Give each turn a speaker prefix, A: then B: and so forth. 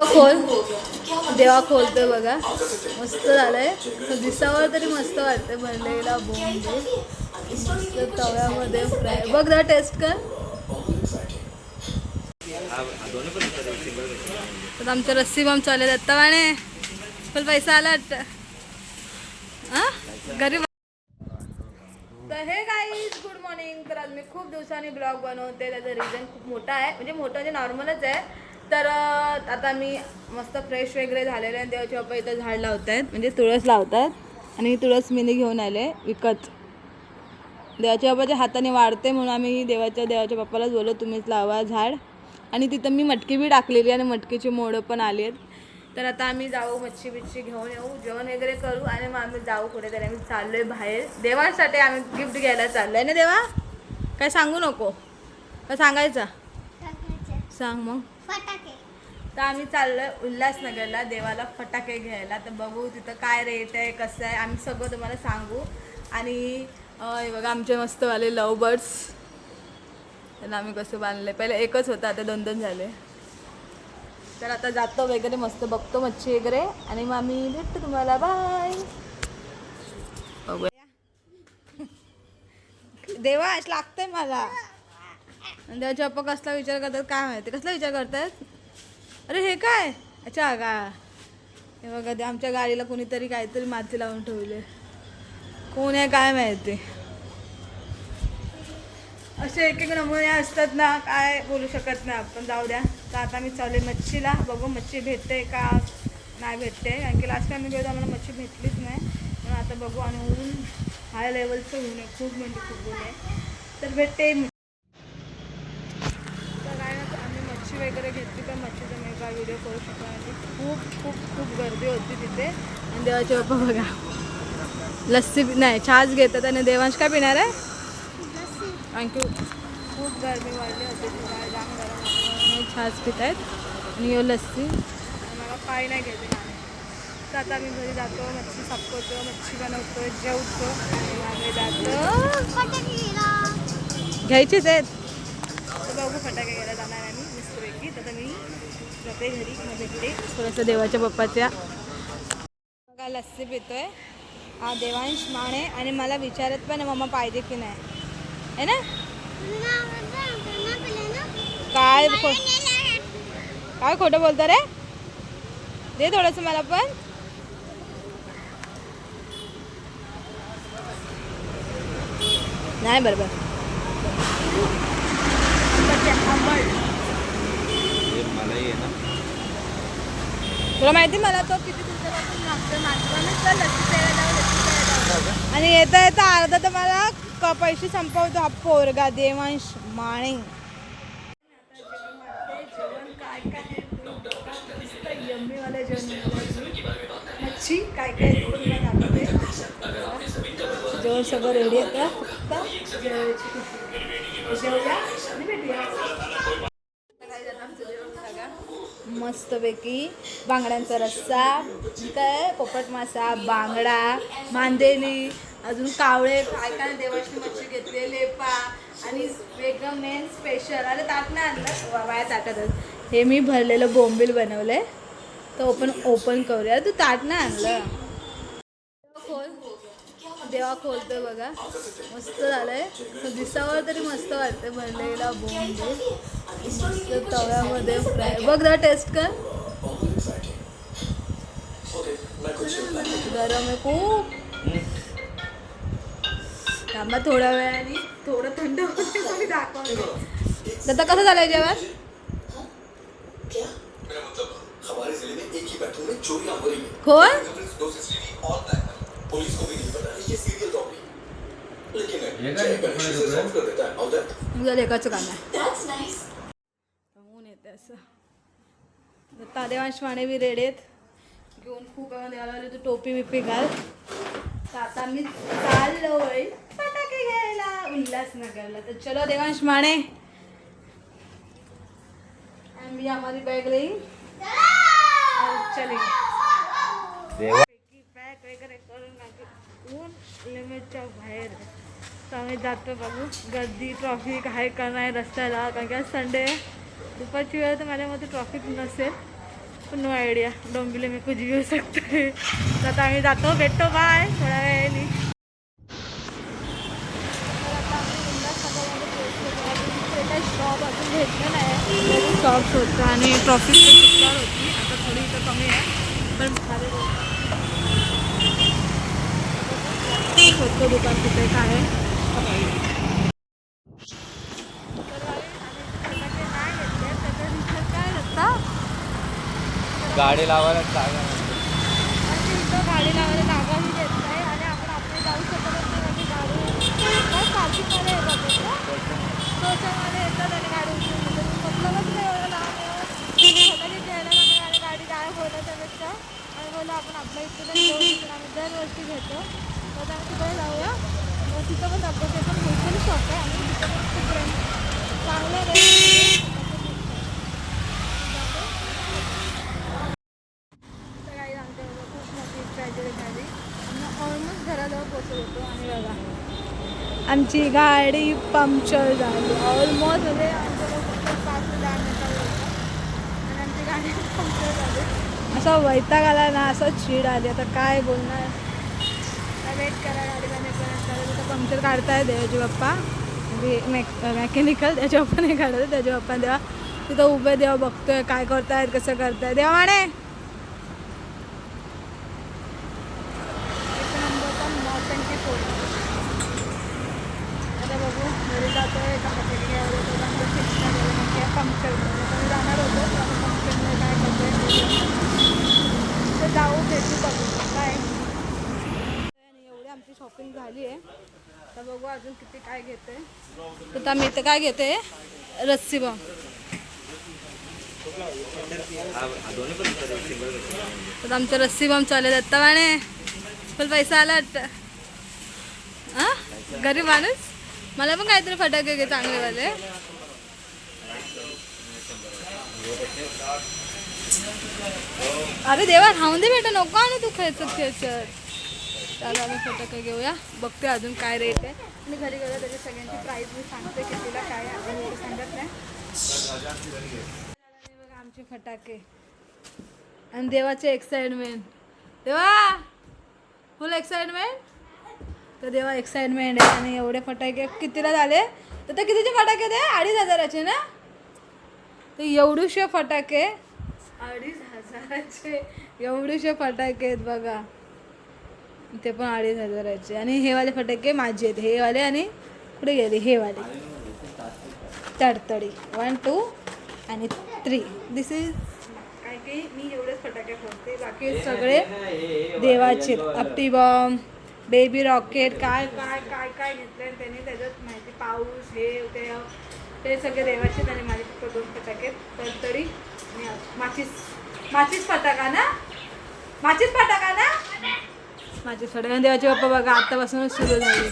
A: खोल. देवा खोलतोय बघा. मस्त झालंय. दिसावर तरी मस्त वाटतंय भरलेला बोंब मस्त तव्यामध्ये फ्राय. बघ जरा टेस्ट कर. तर आमचं रस्सी बॉम्ब चालले दत्ता वाणे. पण पैसा आला वाटतं? हा घरी तर हे गाईज गुड मॉर्निंग तर आज मी खूप दिवसांनी ब्लॉग बनवते. त्याचं रिझन खूप मोठा आहे. म्हणजे मोठं म्हणजे नॉर्मलच आहे. तर आता मी मस्त फ्रेश वगैरे झालेले आहे देवाचे बाप्पा इथं झाड लावत आहेत म्हणजे तुळस लावतात आणि ही तुळस मीनी घेऊन आले विकत. देवाच्या बाप्पाच्या हाताने वाढते म्हणून आम्ही देवाच्या देवाच्या बाप्पालाच बोललो तुम्हीच लावा झाड. आणि तिथं मी मटकी बी टाकलेली आणि मटकीची मोडं पण आली आहेत तर आता आम्ही जाऊ मच्छी बिच्छी घेऊन येऊ जेवण वगैरे करू आणि मग आम्ही जाऊ कुठेतरी. आम्ही चाललोय बाहेर. देवासाठी आम्ही गिफ्ट घ्यायला चाललोय ना देवा? काय सांगू नको? काय सांगायचं. सांग मग.
B: फटाके.
A: तर आम्ही चाललोय उल्हासनगरला देवाला फटाके घ्यायला. तर बघू तिथं काय रेट आहे कसं आहे आम्ही सगळं तुम्हाला सांगू. आणि बघा आमचे मस्तवाले लव बर्ड्स त्यांना आम्ही कसं बांधले पहिले एकच होतं आता दोन दोन झाले. तर आता जातो वगैरे मस्त बघतो मच्छी वगैरे. आणि मग आम्ही भेटतो तुम्हाला. बाय बघूया. देवाश लागतंय मला. आणि देवाचे पप्पा कसला विचार करतात काय माहिती कसला विचार करतात? अरे हे काय? अच्छा का हे बघा ते आमच्या गाडीला कोणीतरी काहीतरी माती लावून ठेवले. कोण आहे काय माहिती? असे एक एक नमुने असतात ना काय बोलू शकत नाही आपण. जाऊ द्या. तर आता मी चालले मच्छीला. बघू मच्छी भेटते का नाही भेटते. कारण की लास्ट टाइम मी गेलो आम्हाला मच्छी भेटलीच नाही. म्हणून आता बघू आणि ऊन हाय लेवलचं ऊन आहे. खूप म्हणजे खूप ऊन आहे. तर भेटते तर काय ना आम्ही मच्छी वगैरे घेतली तर मच्छीचा मी काय व्हिडिओ करू शकतो आणि खूप खूप खूप गर्दी होती तिथे. आणि देवाचे बाप्पा बघा. लस्सी नाही छास घेतात आणि देवांश काय पिणार आहे? थँक्यू खूप गरमी वाढली होती काय जाम गरम छास पित आहेत. आणि यो लस्सी. मला पाय नाही नाही तर आता आम्ही घरी जातो मच्छी सापवतो मच्छी बनवतो जेवतो. आणि मग जातो. घ्यायचेच आहेत. बघू फटाके घ्यायला जाणार आहे मी मस्तपैकी तर मी जाते घरी माझ्याकडे थोडंसं देवाच्या बाप्पाच्या बघा लस्सी पितोय. हा देवांश माने आणि मला विचारत पण मम्मा पाहिजे की नाही? है ना? काय खो- काय खोटं बोलतो रे? दे थोडंसं मला पण. नाही बरोबर. तुला माहिती मला तो किती दिवसापासून मागतोय माझ्याकडूनच तर लस्सी प्यायला जाऊ, लस्सी प्यायला जाऊ. आणि येता येता अर्धा तर मला क- पैसे संपवतो हा पोरगा देवांश माणे मच्छी काय काय आहे ते तुला दाखवते. जेवण सगळं रेडी आहे फक्त? जेवायची जेवूया आणि भेटूया मस्तपैकी बांगड्यांचा रस्सा काय? पोपट मासा बांगडा मांदेली अजून कावळे काय काय देवाची मच्छी घेतली लेपा आणि वेगळं मेन स्पेशल अरे ताट नाही आणलं? वाया ताटातच हे मी भरलेलं बोंबील आहे तर ओपन ओपन करूया. तू ताट नाही आणलं. खोल देवा खोलतोय बघा. मस्त झालंय. दिसावर तरी मस्त वाटतंय भरलेला बोंबील मस्त तव्यामध्ये फ्राय बघ जरा टेस्ट कर. गरम आहे खूप. थांबा थोड्या वेळाने. थोडं थंड होते दाखवते आता कसं झालंय जेवण?
C: मेरा मतलब हमारे जिले में एक बैठक में चोरियां रही
A: खोल
C: पुलिस को भी नहीं पता। है ये सीरियल लेकिन
D: है?
C: गणेश सॉल्व कर देता है
A: आहे ऊन येते असं दत्ता देवांश माने बी रेडी आहेत घेऊन खूप लागले तू टोपी बिपी घाल तर आता मी चाललोय फटाके घ्यायला उल्हासनगरला तर चलो देवांश माने मी हमारी बैग रही और चले करून टाकू. ऊन लिमिटच्या बाहेर आहे. तर आम्ही जातो बघू. गर्दी ट्रॉफिक आहे का नाही रस्त्याला? कारण की आज संडे दुपारची वेळ तर माझ्या मते ट्रॉफिक नसेल. नो आयडिया डोंबिवली में कुछ भी हो सकता है तर आता आम्ही जातो. भेटतो. बाय थोड्या वेळाने शॉप अजून भेटलं नाही. शॉप्स होतं आणि ट्रॉफिक पण होती. शोधतो दुकान कुठे काय?
D: गाडी लावायला जागा
A: गाडी लावायला जागाही देत नाही आणि आपण आपली जाऊ शकतच नाही गाडी येतात येतात आणि गाडी नेतात. मतलबच नाही एवढं घ्यायला आणि गाडी गायब होणं त्यापेक्षा आणि बोललो आपण आपल्या इथे तरी घेऊ तिकडे आम्ही दरवर्षी घेतो. तिकडे जाऊया तिथं पण दाखवते पण होलसेल शॉप आहे. आणि तिथं पण खूप रेंट चांगल्या ऑलमोस्ट घराजवळ पोचत होतो आणि बघा. आमची गाडी पंक्चर झाली. ऑलमोस्ट म्हणजे आमच्या पाच हजार आणि आमची गाडी पंक्चर झाली. असा वैताग आला ना असं चीड आली. आता काय बोलणार? वेट करा गाडी तिथं पंक्चर काढताय देवाजी बाप्पा. मेकॅनिकल त्याच्या बाप्पा नाही काढत त्याच्या पप्पा देवा तिथं उभे देवा बघतोय काय करतायत कसं करताय देवा म्हणे एक नंबरचा मॉटनची फोटो आता बघू घरी जातोय का पकडे पंक्चर मी जाणार होतो पण आता पंक्चरमध्ये काय करतोय तर जाऊ भेटू बघू काय आणि एवढी आमची शॉपिंग झाली आहे. तर बघू अजून किती काय घेते. तर आता मी इथे काय घेते? रस्सी बॉम्ब तर आमचं रस्सी बॉम्ब चालू आहे. दत्ता माने फुल पैसा आला वाटतं. हां गरीब माणूस? मला पण काहीतरी फटाके घे चांगलेवाले. अरे देवा राहून दे बेटा नको आणू तू खायचं खेचत चला आम्ही फटाके घेऊया. बघते अजून काय रेट आहे. आणि घरी गेलं त्याची सगळ्यांची प्राईस मी सांगते कितीला काय आहे आपण सांगत नाही. बघा आमचे फटाके. आणि देवाचे एक्साइटमेंट देवा! फुल एक्साइटमेंट तर देवा एक्साइटमेंट आहे. आणि एवढे फटाके कितीला झाले? तर ते कितीचे फटाके ते? अडीच हजाराचे ना? तर एवढूशे फटाके. अडीच हजाराचे. एवढूशे फटाके आहेत बघा. ते पण अडीच हजाराचे. आणि हे वाले फटाके माझे आहेत. हे वाले आणि कुठे गेले? हे वाले. तडतडी. वन टू आणि थ्री दिस इज काय काही मी एवढेच फटाके फोडते. बाकी सगळे देवाचे अपटी बॉम्ब बेबी रॉकेट काय काय काय काय घेतलं त्यांनी त्याच्यात माहिती पाऊस हे ते ते सगळे देवाचे आणि माझे फक्त दोन फटाके तडतडी आणि माचीस माचीस फटाका ना? माचीस फटाका ना? माझे फटाके देवाचे बाप्पा बघा आतापासूनच सुरू झाले.